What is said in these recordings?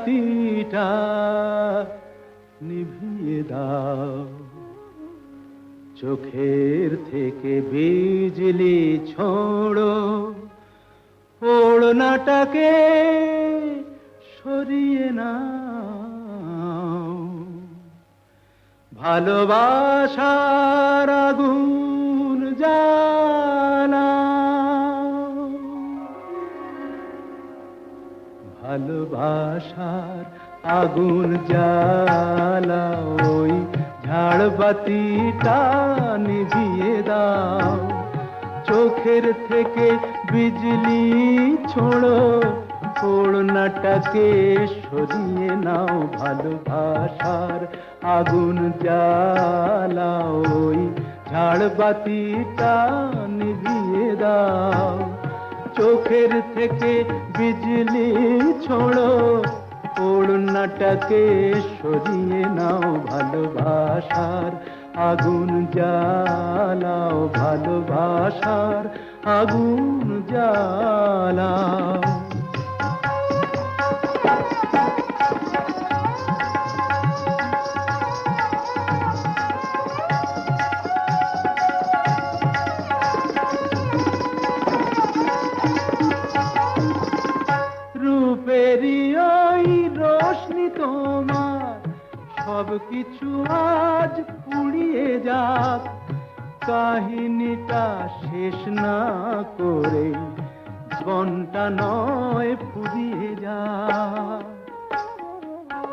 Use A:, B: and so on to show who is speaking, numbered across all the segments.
A: বাতিটা নিভিয়ে দাও। চোখের থেকে বিজলি ছোড়ো। ওড়নাটাকে সরিয়ে নাও। ভালোবাসার আগুন ভালোবাসার আগুন জ্বালা ওই ঝাড়বাতিটা নিভিয়ে দাও। চোখের থেকে বিজলি ছোড়ো, ওড়নাটাকে সরিয়ে নাও। ভালোবাসার আগুন জ্বালা ওই ঝাড়বাতিটা নিভিয়ে দাও। চোখের থেকে বিজলি ছোড়ো। ওড়নাটাকে সরিয়ে নাও ভালোবাসার। আগুন জ্বালাও ভালোবাসার। আগুন জ্বালাও। সব কিছু আজ পুড়িয়ে যাক। কাহিনীটা শেষ না করে ঘণ্টা নয় ফুরিয়ে যাক।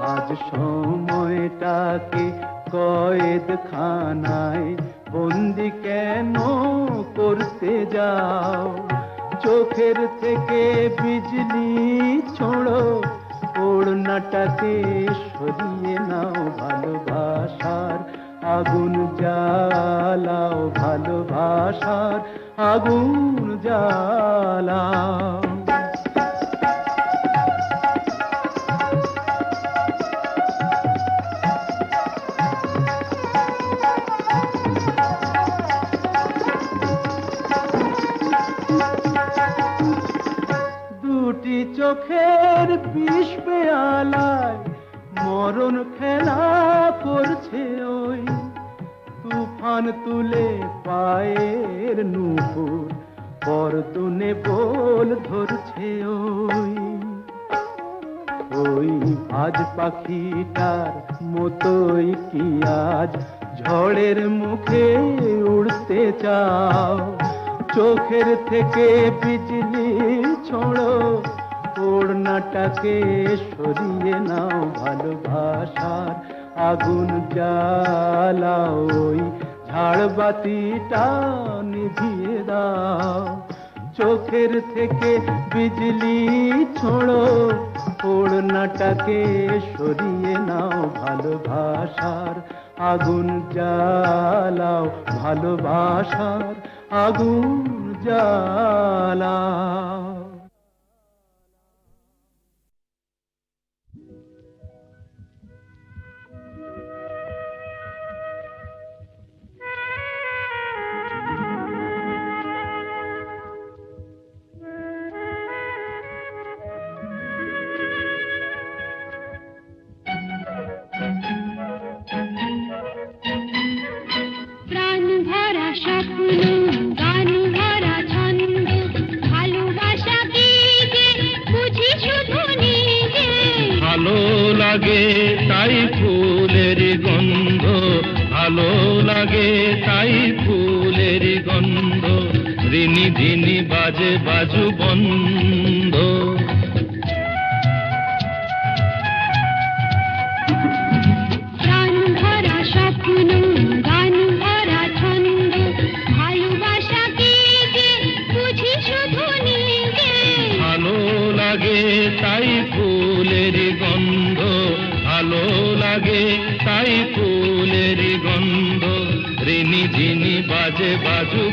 A: আজ সময়টাকে কয়েদ খানায় বন্দি কেন করতে যাও? চোখের থেকে বিজলি ছোড়ো ওড়নাটাকে সরিয়ে নাও ভালোবাসার। আগুন জ্বালাও ভালোবাসার। আগুন জ্বালাও। চোখের বিষ পেয়ালায় মরণ খেলা করছে ওই তুফান তুলে পায়ের নুপুর পরতুনে বল ধরছে ওই। ওই আজ পাখিটার মতোই কি আজ ঝড়ের মুখে উড়তে চাও? চোখের থেকে বিজলি ছোড়ো ওড়নাটাকে সরিয়ে নাও ভালোবাসার আগুন জ্বালাও, ওই ঝাড়বাতিটা নিভিয়ে দাও। চোখের থেকে বিজলি ছোড়ো, ওড়নাটাকে সরিয়ে নাও ভালোবাসার আগুন জ্বালাও, ভালোবাসার আগুন জ্বালাও।
B: লাগে তাই ফুলের গন্ধ। ভালো লাগে তাই ফুলের গন্ধ। ঋণী ধিনি বাজে বাজু বন্ধ। ஒரு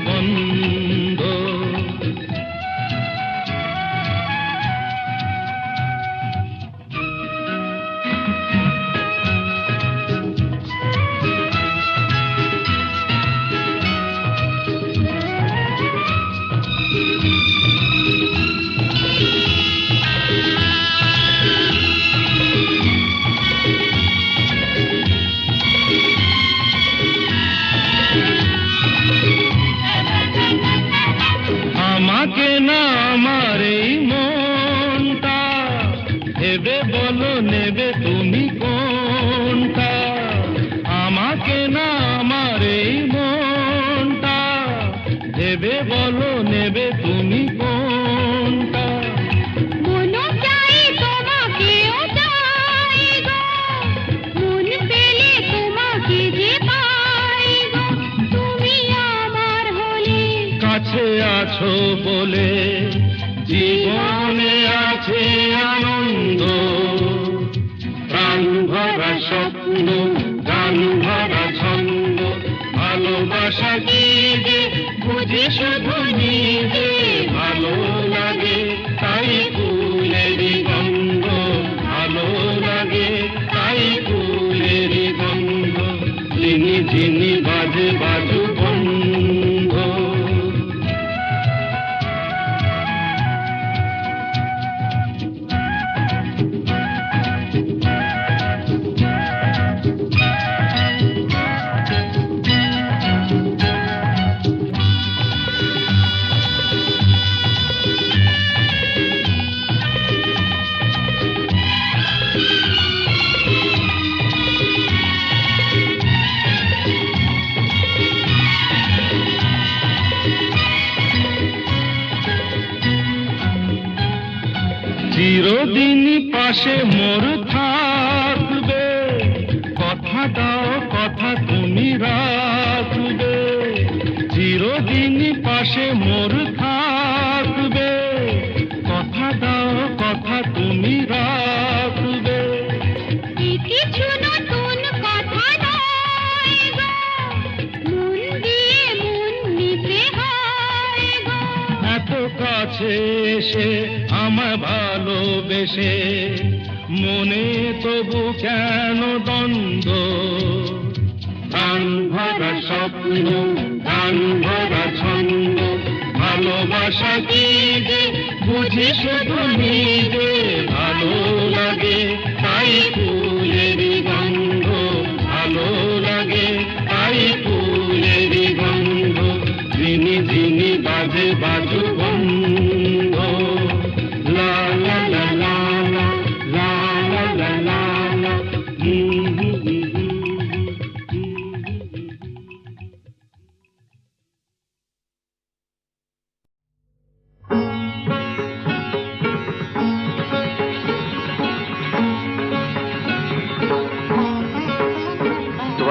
B: জীবনে আছে আনন্দ। প্রাণ ভরা স্বপ্ন, গান ভরা ছন্দ। ভালোবাসা কি বুঝে শুধু নিজে ভালো পাশে মোর থাকবে। কথা দাও কথা তুমি রাখবে। চিরদিন পাশে মোর থাকবে। কথা দাও কথা তুমি রাখবে।
C: কিছু নতুন কথা
B: এত কাছে এসে ভালোবেসে, মনে তবু কেন দ্বন্দ্ব? গান ভরা স্বপ্ন গান ভরা ছন্দ, ভালোবাসা বুঝি শুধু নিজে? ভালো লাগে তাই ফুলেরই গন্ধ, ভালো লাগে তাই ফুলেরই গন্ধ। ঝিনি ঝিনি বাজে বাজু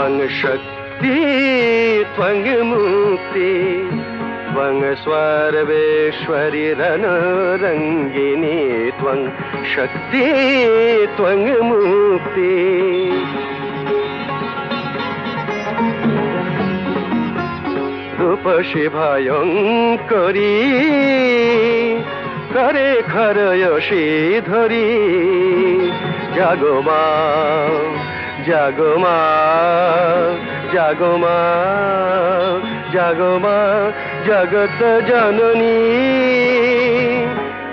D: वङ शक्ति त्वङ मूर्ति त्वं स्वारवेश्वरि रनरङ्गिनी त्वं शक्ति त्वं मुक्ति রূপশিভায়ঙ্করী করে খরয়সী ধরি জাগমা জাগমা জাগমা জাগমা জগত জননী।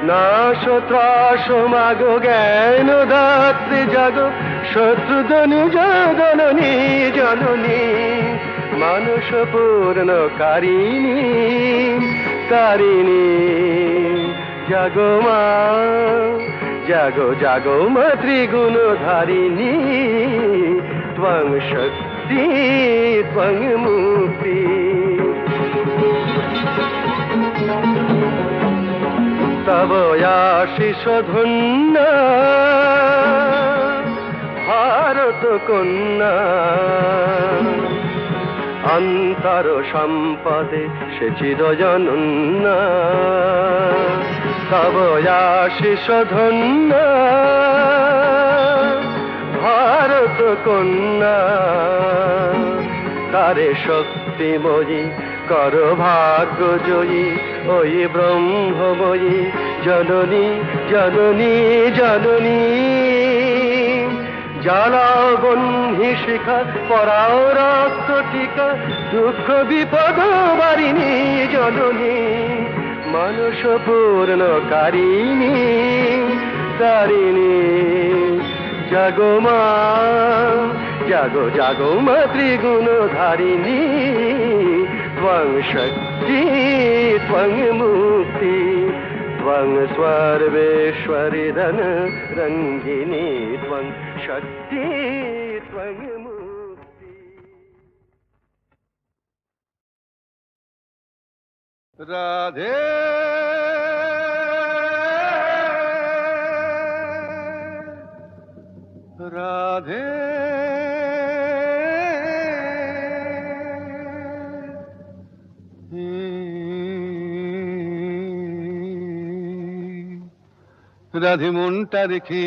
D: নাশ, ত্রাস, মাগ, জ্ঞান দাত্রী জাগ শত্রুধনু জননী জননী। মানুষ পূর্ণ কারিণী তারিণী জাগমা জাগো জাগো মাতৃগুণ ধারিণী ত্বং শক্তি, ত্বং মুক্তি। তব আশিস ধন্য, ভারত কন্যা। অন্তর সম্পদে সে চিরজনন্য। তব আশিস ধন্য। ভারত
E: কন্যা, তারে শক্তিময়ী কর ভাগ্য জয়ী ওই ব্রহ্মময়ী। জননী জননী জননী, জ্বালাও বন্ধি শিখা পরাও রক্ত টিকা, দুঃখ বিপদ বারিণী জননী। মানুষ পূর্ণ কারিণী তারিণী। জাগো মা, জাগো জাগো মা ত্রিগুণ ধারিণী ত্বং শক্তি ত্বং মুক্তি ত্বং সর্বেশ্বরি ধন রঙ্গিনী ত্বং শক্তি ত্বং রাধে। রাধে। রাধে মনটা রেখে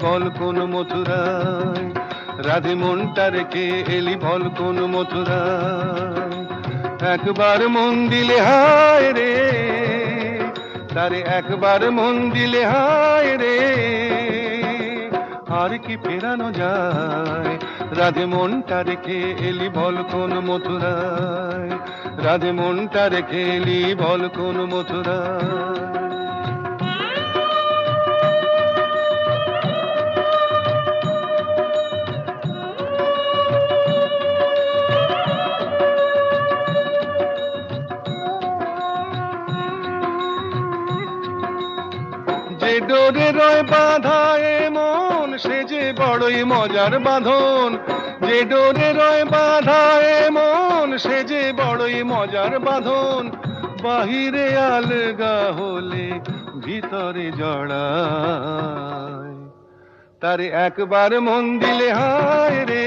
E: বল কোন মথুরায়। রাধে মনটা রেখে এলি বল কোন মথুরায়। একবার মন দিলে হায় রে, তারে একবার মন দিলে হায় রে। আর কি ফেরানো যায় রাধে মনটা রেখে এলি বল কোন মথুরায়। রাধে মনটা রেখে এলি বল কোন মথুরায়। ডোরে রয় বাঁধা এ মন সে যে বড়ই মজার বাঁধন। যে ডোরে রয় বাঁধা এ মন সে যে বড়ই মজার বাঁধন। বাহিরে আলগা হলে ভিতরে জড়ায়। তারে একবার মন দিলে হায় রে,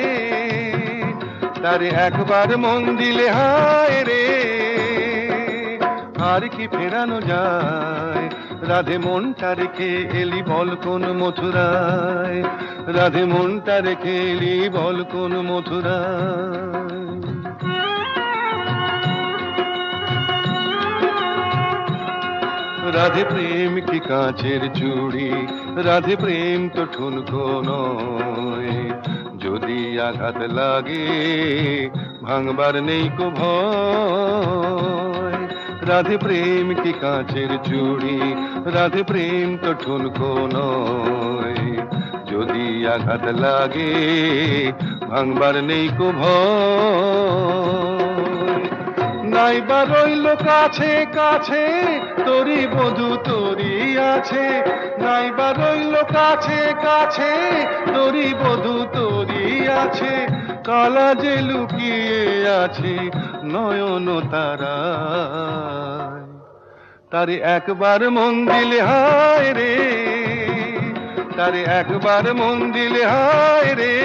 E: তারে একবার মন দিলে হায় রে। আর কি ফেরানো যায় রাধে মনটা রেখে এলি বল কোন মথুরায়? রাধে মনটা রেখে এলি বল কোন মথুরায়? রাধে প্রেম কি কাঁচের চুড়ি? রাধে প্রেম তো ঠুনকো নয় যদি আঘাত লাগে, ভাঙবার নেই কো ভয়। রাধে প্রেম কি কাঁচের চুড়ি রাধে প্রেম তো ঠুনকো নয়। যদি আঘাত লাগে, ভাঙবার নেই কো ভয় নাইবা রইল কাছে কাছে, তোরি বধু তোরি আছে। নাইবা রইল কাছে কাছে, তোরি বধু তোরি আছে। কালা যে লুকিয়ে আছে নয়ন তারা তারে একবার মন দিলে হায় রে, তারে একবার মন দিলে হায় রে।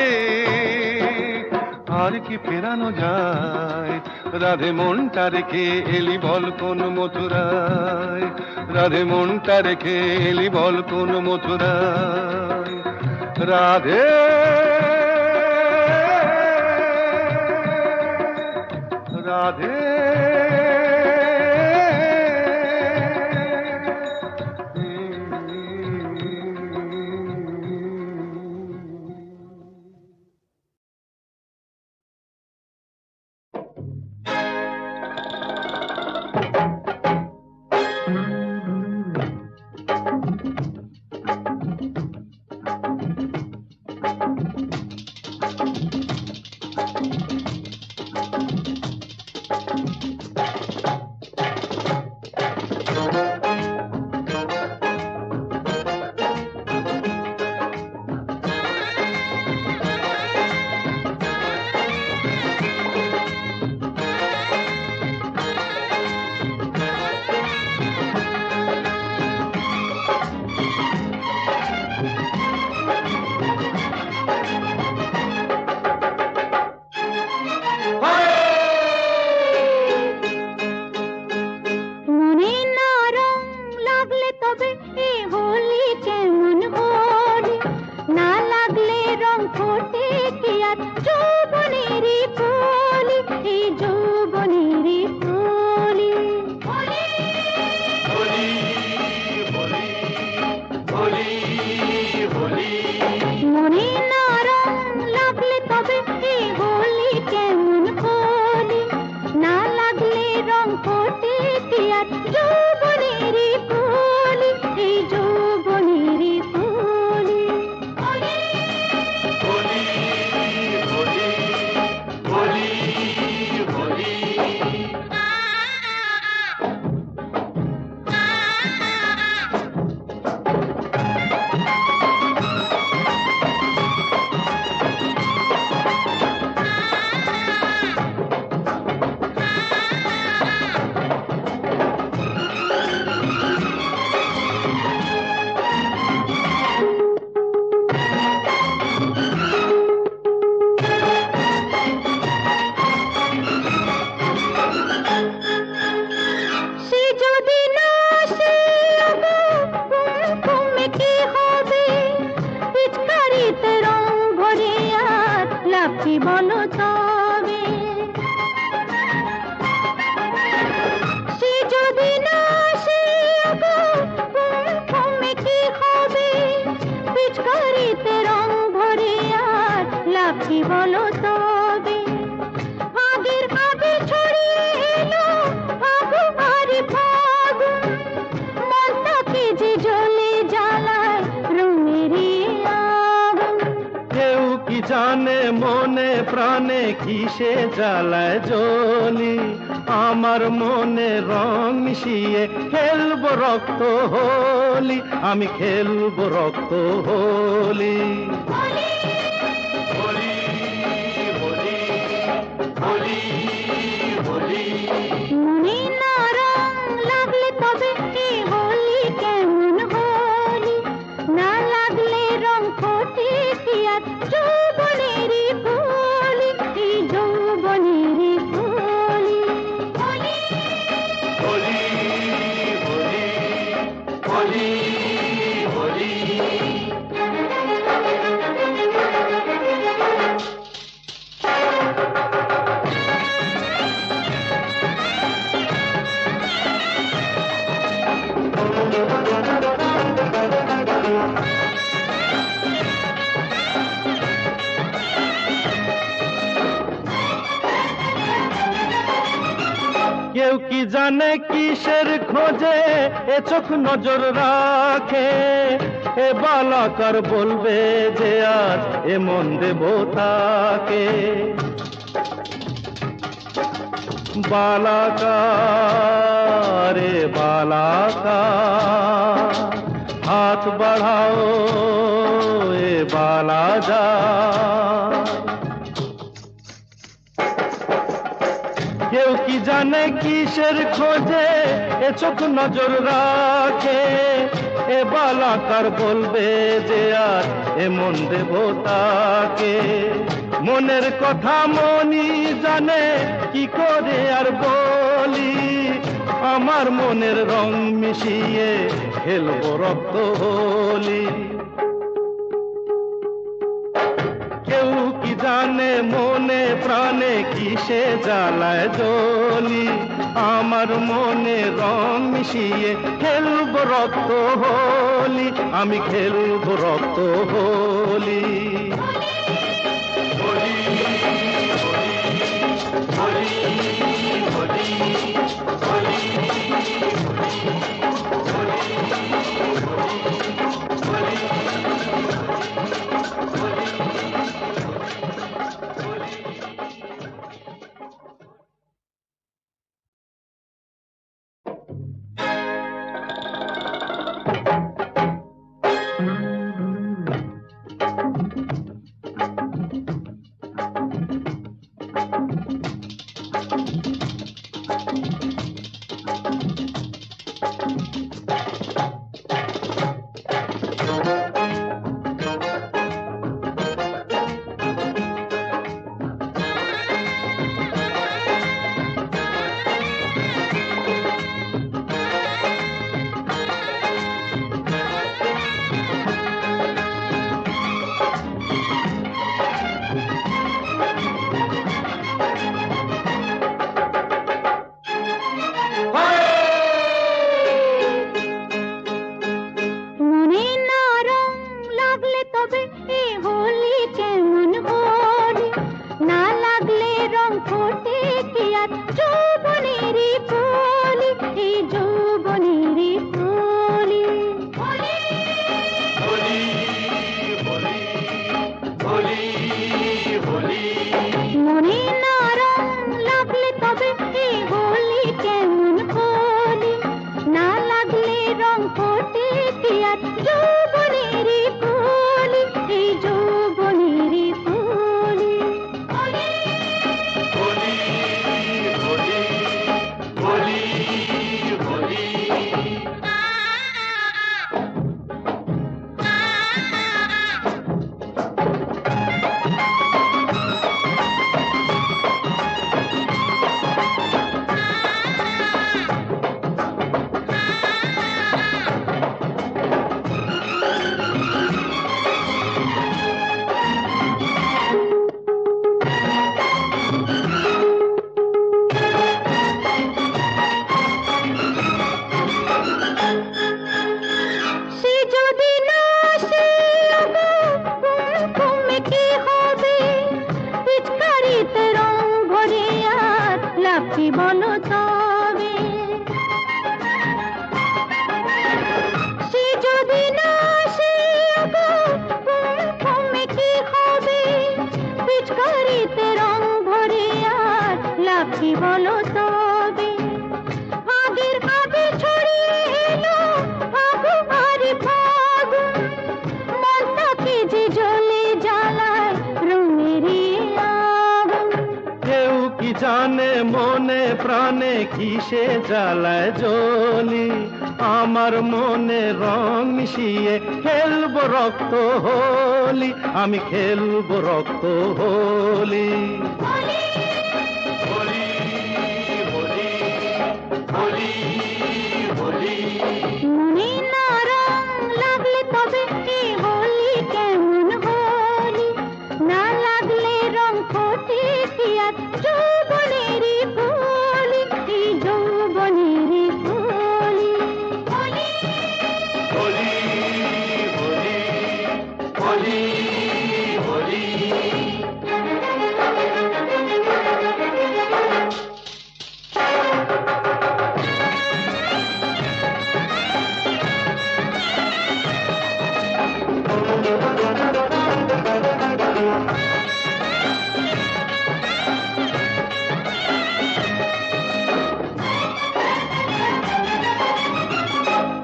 E: আর কি ফেরানো যায়? রাধে মনটা রেখে এলি বল কোন মথুরায়। রাধে মনটা রেখে এলি বল কোন মথুরায়। রাধে রাধে
F: में हो কিসে জ্বালায় জলি আমার মনে রং মিশিয়ে খেলব রক্ত হলি আমি খেলব রক্ত হোলি। কেউ কি জানে কিসের খোঁজে? এ চোখ নজর রাখে। এ বালাকার বলবে যে আজ এ মন দেব তাকে। বালাকার রে বালাকার, হাত বাড়াও, এ বালা কেউ কি জানে কিসের খোঁজে? এ চোখ নজর রাখে। এ বালাকার বলবে যে আর এ মন দেব তাকে মনের কথা মনি জানে, কি করে আর বলি? আমার মনের রং মিশিয়ে খেলব রক্ত হোলি। কানে মনে, প্রাণে কিসে জ্বালায় জলি আমার মনে রং মিশিয়ে খেলব রক্ত হলি আমি খেলব রক্ত হলি
C: Thank you. বলো তবে?
F: কিসে জ্বালায় জলি আমার মনে রং মিশিয়ে খেলব রক্ত হোলি আমি খেলব রক্ত হোলি।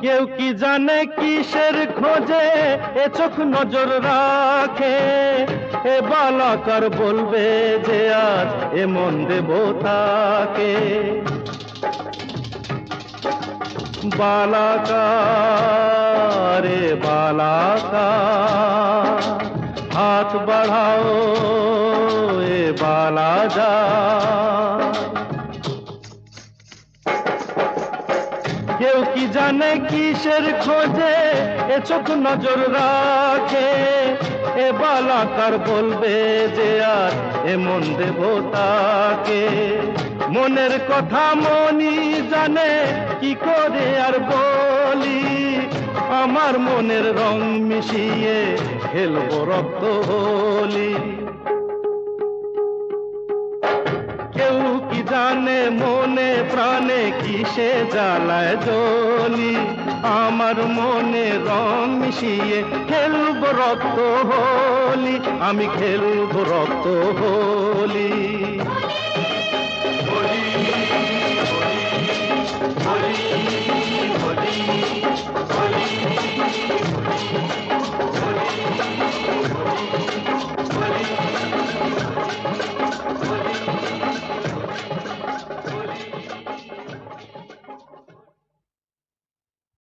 F: কেউ কি জানে কিসের খোঁজে? এ চোখ নজর রাখে। এ বালাকার বলবে যে আজ এ মন দেব তাকে। বালাকার রে বালাকার, হাত বাড়াও, এ বালা যা কেউ কি জানে কিসের খোঁজে? এ চোখ নজর রাখে। এ বালাকার বলবে যে আর এ মন দেব তাকে? মনের কথা মনি জানে, কি করে আর বলি? আমার মনের রং মিশিয়ে খেলব রক্ত হোলি। কেউ কি জানে মনে কিসে জ্বালায় জলি আমার মনে রং মিশিয়ে খেলব রক্ত হলি আমি খেলব রক্ত হলি Thank you.